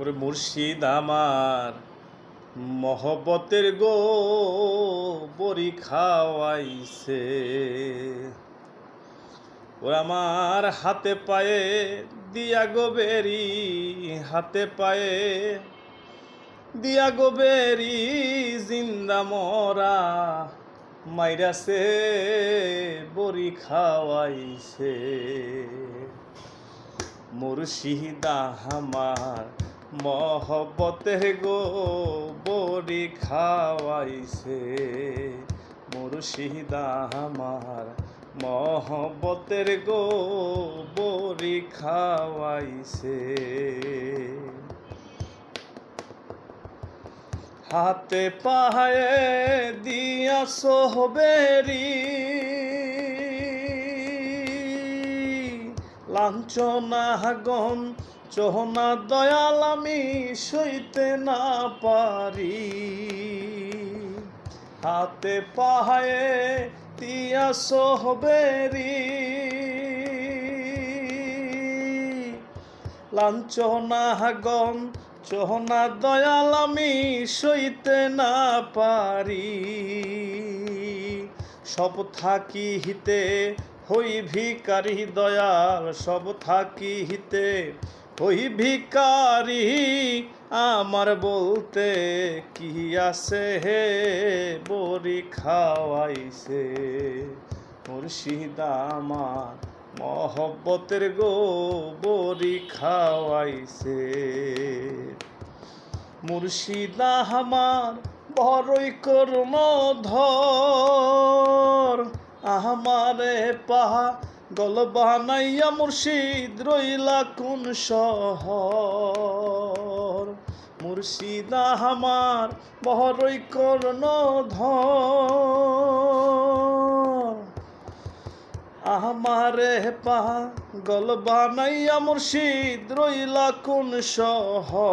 ওরে মুর্শিদ আমার মহব্বতের গো বড়ি খাওয়াইছে। ওরে আমার হাতে পায়ে দিয়া গো বেরি হাতে পায়ে দিয়া গো বেরি জিন্দা মরা মাইরাছে বড়ি খাওয়াইছে। মুর্শিদা আমার মহব্বতের গো, বড়ি খাওয়াইছে। মুর্শিদা আমার মহব্বতের গো, বড়ি খাওয়াইছে। হাতে পাহায়ে দিয়া সোহবেরি লাঞ্ছনা গন চহনা দয়াল আমি সইতে না পারি। হাতে পাহায়ে তিয়া সোহবেরি। লাঞ্ছনা গন চহনা দয়াল আমি সইতে না পারি। সব থাকি হিতে, হই ভিকারি দয়াল, সব থাকি হিতে হই ভিকারি আমার বলতে কি আছে হে? বড়ি খাওয়াইছে মুর্শিদা আমার মহব্বতের গো, বড়ি খাওয়াইছে। মুর্শিদা আমার বড়ই করুণ ধর আমারে পাহা গল বানাইয়া মুর্শিদ রইলা কোন শহর? মুর্শিদা আমার বড়ই করুণ ধর। আমারে পাগল বানাইয়া মুর্শিদ রইলা কোন শহর?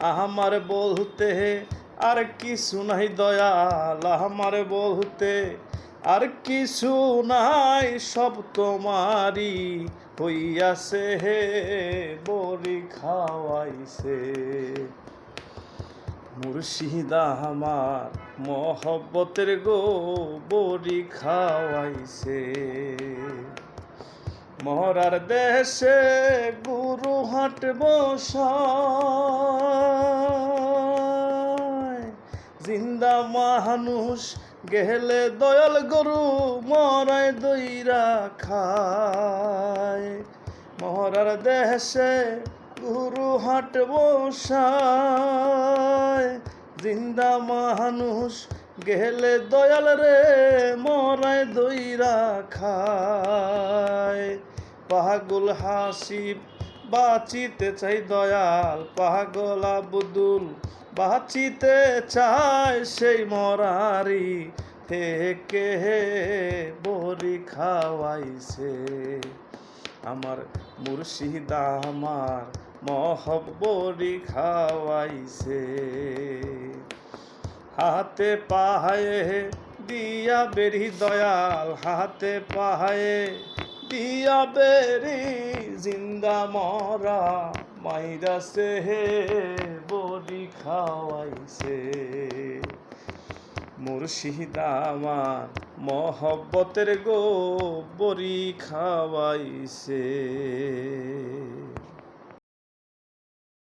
আমার বলতে আর কিছু নাই দয়াল, আমার বলতে আর কিছু নাই, সব তোমারই হইয়াছে হে, বড়ি খাওয়াইছে। মুর্শিদা আমার মহব্বতের গো, বড়ি খাওয়াইছে। মহরার দেশে গুরু হাট বসায়, জিন্দা মানুষ গেলে দয়াল গরু মরায় দইরা খায়। মহরার দেশে গুরু হাট বসায়। জিন্দা মানুষ গেলে দয়াল রে মরায় দইরা খায়। পাহাগুল হাসিব বাঁচিতে চাই দয়াল পাহাগলা আবুদুল বাঁচিতে চায় সেই মরারি থেকে বড়ি খাওয়াইছে। আমার মুর্শিদা আমার মহব্বরি খাওয়াইছে। হাতে পাহায়ে দিয়া বেরি দয়াল, হাতে পাহায়ে দিয়া বেরি জিন্দা মরা মাইরাছে হে বড়ি খাওয়াইছে। মুর্শিদ আমার মহব্বতের গো বরি খাওয়াইছে।